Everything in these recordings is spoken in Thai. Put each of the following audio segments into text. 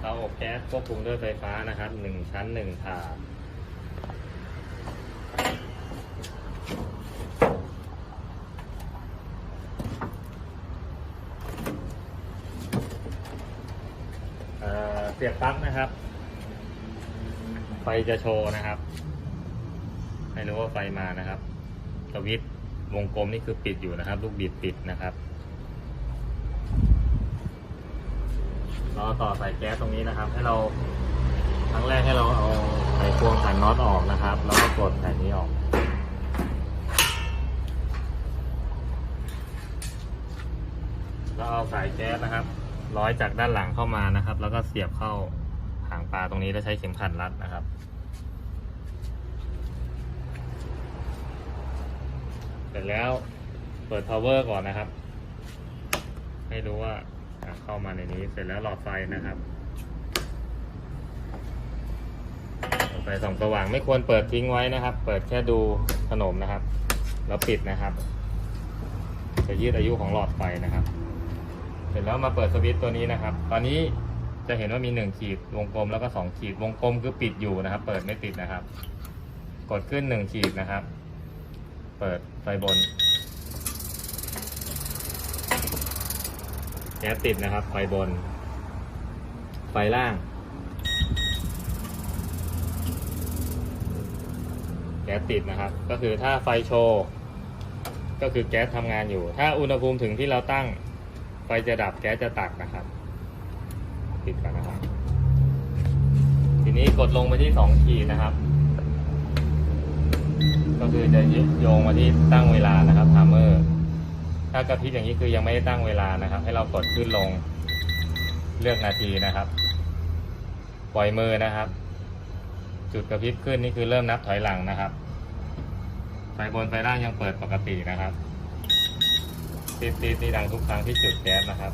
เตาอบแก๊สควบคุมด้วยไฟฟ้านะครับหนึ่งชั้นหนึ่งถาดเเสียบปลั๊กนะครับ ไฟจะโชว์นะครับ ให้รู้ว่าไฟมานะครับสวิตวงกลมนี่คือปิดอยู่นะครับ ลูกบิดปิดนะครับ เราต่อสายแก๊สตรงนี้นะครับ ให้เราครั้งแรกให้เราเอาไขควงขันน็อตออกนะครับ แล้วก็กดแผ่นนี้ออก แล้วเอาสายแก๊สนะครับ ร้อยจากด้านหลังเข้ามานะครับ แล้วก็เสียบเข้าหางปลาตรงนี้แล้วใช้เข็มขัดรัดนะครับเสร็จแล้วเปิด power ก่อนนะครับ ให้รู้ว่า เข้ามาในนี้เสร็จแล้วหลอดไฟนะครับไฟส่องสว่างไม่ควรเปิดทิ้งไว้นะครับ เปิดแค่ดูขนมนะครับ แล้วปิดนะครับ จะยืดอายุของหลอดไฟนะครับ เสร็จแล้วมาเปิดสวิตตัวนี้นะครับ ตอนนี้จะเห็นว่ามีหนึ่งขีดวงกลมแล้วก็สองขีดวงกลมคือปิดอยู่นะครับ เปิดไม่ติดนะครับ กดขึ้นหนึ่งขีดนะครับ เปิดไฟบน แก๊สติดนะครับ ไฟบน ไฟล่าง แก๊สติดนะครับ ก็คือถ้าไฟโชว์ก็คือแก๊สทำงานอยู่ ถ้าอุณหภูมิถึงที่เราตั้ง ไฟจะดับแก๊สจะตัดนะครับปิดกันนะครับ ทีนี้กดลงไปที่สองขีดนะครับ ก็คือจะโยงมาที่ตั้งเวลานะครับไทม์เมอร์ ถ้ากระพริบอย่างนี้คือยังไม่ได้ตั้งเวลานะครับ ให้เรากดขึ้นลงเลือกนาทีนะครับ ปล่อยมือนะครับ จุดกระพริบขึ้นนี่คือเริ่มนับถอยหลังนะครับไฟบนไฟล่างยังเปิดปกตินะครับติดติดนี่ดังทุกครั้งที่จุดแก๊สนะครับ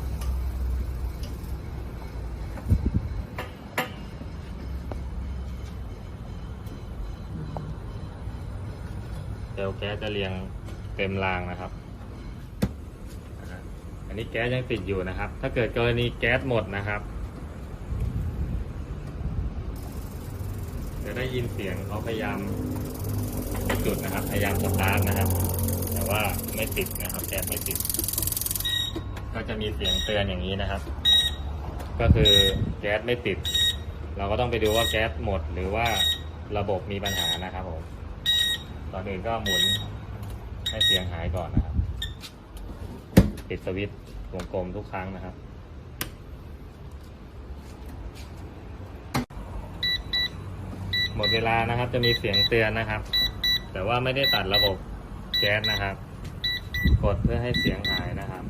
เซลแก๊สจะเรียงเต็มรางนะครับ อันนี้แก๊สยังติดอยู่นะครับ ถ้าเกิดกรณีแก๊สหมดนะครับ จะได้ยินเสียงเขาพยายามจุดนะครับ พยายามสตาร์ทนะครับ แต่ว่าไม่ติดนะครับ แก๊สไม่ติด ก็จะมีเสียงเตือนอย่างนี้นะครับ ก็คือแก๊สไม่ติด เราก็ต้องไปดูว่าแก๊สหมดหรือว่าระบบมีปัญหานะครับผม ตอนอื่นก็หมุนให้เสียงหายก่อนนะครับ ปิดสวิตช์วงกลมทุกครั้งนะครับ หมดเวลานะครับจะมีเสียงเตือนนะครับ แต่ว่าไม่ได้ตัดระบบแก๊สนะครับ กดเพื่อให้เสียงหายนะครับ